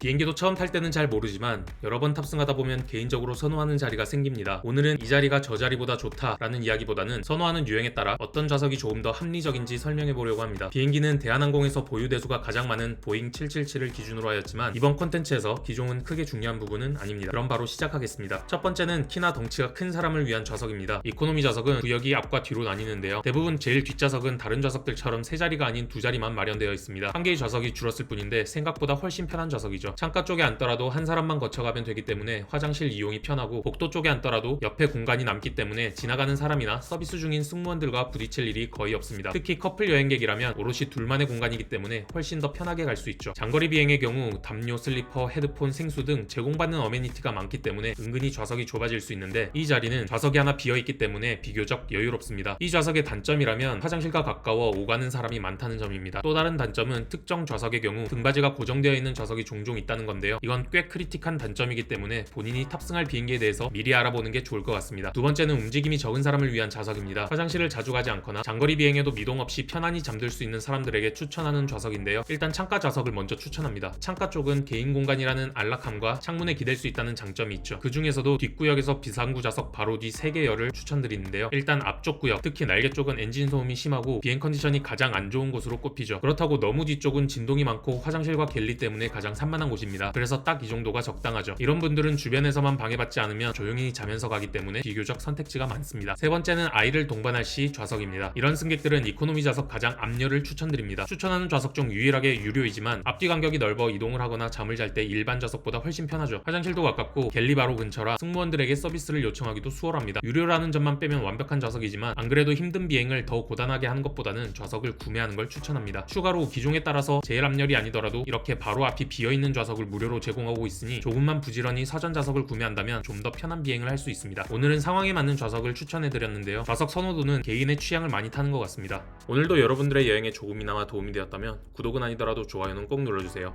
비행기도 처음 탈 때는 잘 모르지만 여러 번 탑승하다 보면 개인적으로 선호하는 자리가 생깁니다. 오늘은 이 자리가 저 자리보다 좋다라는 이야기보다는 선호하는 유형에 따라 어떤 좌석이 조금 더 합리적인지 설명해 보려고 합니다. 비행기는 대한항공에서 보유 대수가 가장 많은 보잉 777을 기준으로 하였지만 이번 콘텐츠에서 기종은 크게 중요한 부분은 아닙니다. 그럼 바로 시작하겠습니다. 첫 번째는 키나 덩치가 큰 사람을 위한 좌석입니다. 이코노미 좌석은 구역이 앞과 뒤로 나뉘는데요. 대부분 제일 뒷좌석은 다른 좌석들처럼 세 자리가 아닌 두 자리만 마련되어 있습니다. 한 개의 좌석이 줄었을 뿐인데 생각보다 훨씬 편한 좌석이죠. 창가 쪽에 앉더라도 한 사람만 거쳐가면 되기 때문에 화장실 이용이 편하고 복도 쪽에 앉더라도 옆에 공간이 남기 때문에 지나가는 사람이나 서비스 중인 승무원들과 부딪힐 일이 거의 없습니다. 특히 커플 여행객이라면 오롯이 둘만의 공간이기 때문에 훨씬 더 편하게 갈 수 있죠. 장거리 비행의 경우 담요, 슬리퍼, 헤드폰, 생수 등 제공받는 어메니티가 많기 때문에 은근히 좌석이 좁아질 수 있는데 이 자리는 좌석이 하나 비어 있기 때문에 비교적 여유롭습니다. 이 좌석의 단점이라면 화장실과 가까워 오가는 사람이 많다는 점입니다. 또 다른 단점은 특정 좌석의 경우 등받이가 고정되어 있는 좌석이 종종 있다는 건데요. 이건 꽤 크리틱한 단점이기 때문에 본인이 탑승할 비행기에 대해서 미리 알아보는 게 좋을 것 같습니다. 두 번째는 움직임이 적은 사람을 위한 좌석입니다. 화장실을 자주 가지 않거나 장거리 비행에도 미동 없이 편안히 잠들 수 있는 사람들에게 추천하는 좌석인데요. 일단 창가 좌석을 먼저 추천합니다. 창가 쪽은 개인 공간이라는 안락함과 창문에 기댈 수 있다는 장점이 있죠. 그 중에서도 뒷구역에서 비상구 좌석 바로 뒤 3개 열을 추천드리는데요. 일단 앞쪽 구역, 특히 날개 쪽은 엔진 소음이 심하고 비행 컨디션이 가장 안 좋은 곳으로 꼽히죠. 그렇다고 너무 뒤쪽은 진동이 많고 화장실과 갤리 때문에 가장 산만한 곳입니다. 그래서 딱 이 정도가 적당하죠. 이런 분들은 주변에서만 방해받지 않으면 조용히 자면서 가기 때문에 비교적 선택지가 많습니다. 세 번째는 아이를 동반할 시 좌석입니다. 이런 승객들은 이코노미 좌석 가장 앞열을 추천드립니다. 추천하는 좌석 중 유일하게 유료이지만 앞뒤 간격이 넓어 이동을 하거나 잠을 잘 때 일반 좌석보다 훨씬 편하죠. 화장실도 가깝고 갤리 바로 근처라 승무원들에게 서비스를 요청하기도 수월합니다. 유료라는 점만 빼면 완벽한 좌석이지만 안 그래도 힘든 비행을 더 고단하게 하는 것보다는 좌석을 구매하는 걸 추천합니다. 추가로 기종에 따라서 제일 앞열이 아니더라도 이렇게 바로 앞이 비어 있는 좌석을 무료로 제공하고 있으니 조금만 부지런히 사전 좌석을 구매한다면 좀 더 편한 비행을 할 수 있습니다. 오늘은 상황에 맞는 좌석을 추천해 드렸는데요. 좌석 선호도는 개인의 취향을 많이 타는 것 같습니다. 오늘도 여러분들의 여행에 조금이나마 도움이 되었다면 구독은 아니더라도 좋아요는 꼭 눌러주세요.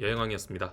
여행왕이었습니다.